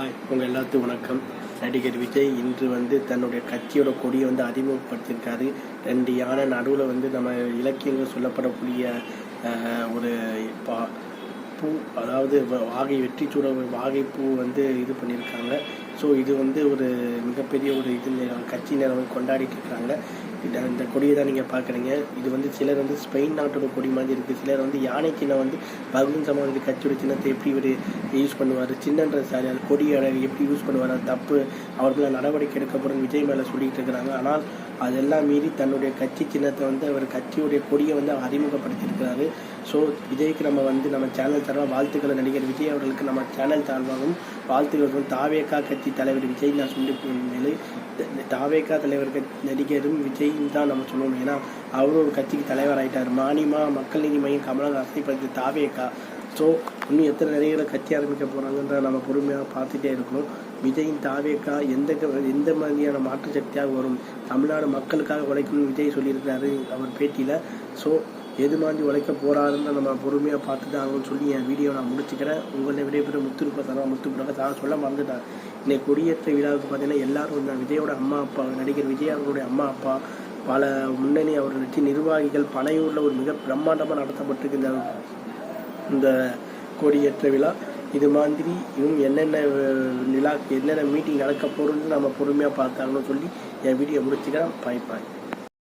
Hi உங்கள் எல்லாத்துக்கும் வணக்கம். நடிகர் விஜய் இன்று வந்து தன்னுடைய கட்சியோட கொடியை வந்து அறிமுகப்படுத்தியிருக்காரு. ரெண்டு யானை நடுவில் வந்து நம்ம இலக்கியங்கள் சொல்லப்படக்கூடிய ஒரு பா பூ அதாவது வ- வாகை சூட வாகை பூ வந்து இது பண்ணியிருக்காங்க. ஸோ இது வந்து ஒரு மிகப்பெரிய ஒரு இது கட்சியினர் வந்து கொண்டாடிட்டு இருக்காங்க. இந்த இந்த கொடியை தான் நீங்கள் பார்க்குறீங்க. இது வந்து சிலர் வந்து ஸ்பெயின் நாட்டோட கொடி மாதிரி இருக்குது சிலர் வந்து யானை சின்னம் வந்து பகவன் சமாஜ் கட்சியோட சின்னத்தை எப்படி இவர் யூஸ் பண்ணுவார்? சின்னன்ற சாரி அது கொடியை எப்படி யூஸ் பண்ணுவார்? அது தப்பு. அவர் மேலே நடவடிக்கை எடுக்கப்படும் விஜய் மேலே சொல்லிட்டு இருக்கிறாங்க. ஆனால் அதெல்லாம் மீறி தன்னுடைய கட்சி சின்னத்தை வந்து அவர் கட்சியுடைய கொடியை வந்து அறிமுகப்படுத்தியிருக்கிறாரு. ஸோ விஜய்க்கு நம்ம வந்து நம்ம சேனல் சார்பாக வாழ்த்துக்களை நடிகர் விஜய் அவர்களுக்கு நம்ம சேனல் சார்பாகவும் வாழ்த்துக்கள் வந்து தாவேகா கட்சி தலைவர் விஜய் நான் சொல்லி மேலே தாவேகா தலைவர் கட்சி நடிகரும் விஜயும் தான் நம்ம சொல்லணும். ஏன்னா அவரும் ஒரு கட்சிக்கு தலைவர் ஆகிட்டார் மானிமா மக்கள் நீதி மையம் கமலஹாசனை பற்றி தாவேகா. ஸோ இன்னும் எத்தனை நிறைய கட்சி ஆரம்பிக்க போகிறாங்கன்ற நம்ம பொறுமையாக பார்த்துட்டே இருக்கணும். விஜயின் தாவேக்கா எந்த க- எந்த மாதிரியான மாற்று சக்தியாக வரும்? தமிழ்நாடு மக்களுக்காக உழைக்கணும்னு விஜய் சொல்லியிருக்காரு அவர் பேட்டியில். ஸோ எது மாதிரி உழைக்க போகிறாருன்னு நம்ம பொறுமையாக பார்த்துட்டு ஆகணும்னு சொல்லி என் வீடியோ நான் முடிச்சுக்கிறேன். உங்களை விடைபெற முத்துருப்ப தரம் முத்துப்பிரக தான் சொல்ல மறந்துட்டேன் இன்னைக்கு கொடியேற்ற விழாவுக்கு பார்த்தீங்கன்னா எல்லாரும் வந்தாங்க. விஜயோட அம்மா அப்பா நடிகர் விஜய் அவர்களுடைய அம்மா அப்பா பல முன்னணி அவர் வச்சு நிர்வாகிகள் பனையூரில் ஒரு மிக பிரம்மாண்டமாக நடத்தப்பட்டிருக்கு இந்த இந்த கொடியேற்ற விழா. இது மாதிரி இன்னும் என்னென்ன அஹ், நிலா என்னென்ன மீட்டிங் நடக்க போகிறோன்னு நம்ம பொறுமையாக பார்த்தாங்கன்னு சொல்லி என் வீடியோ முடிச்சுக்கிறேன். பாய் பாய்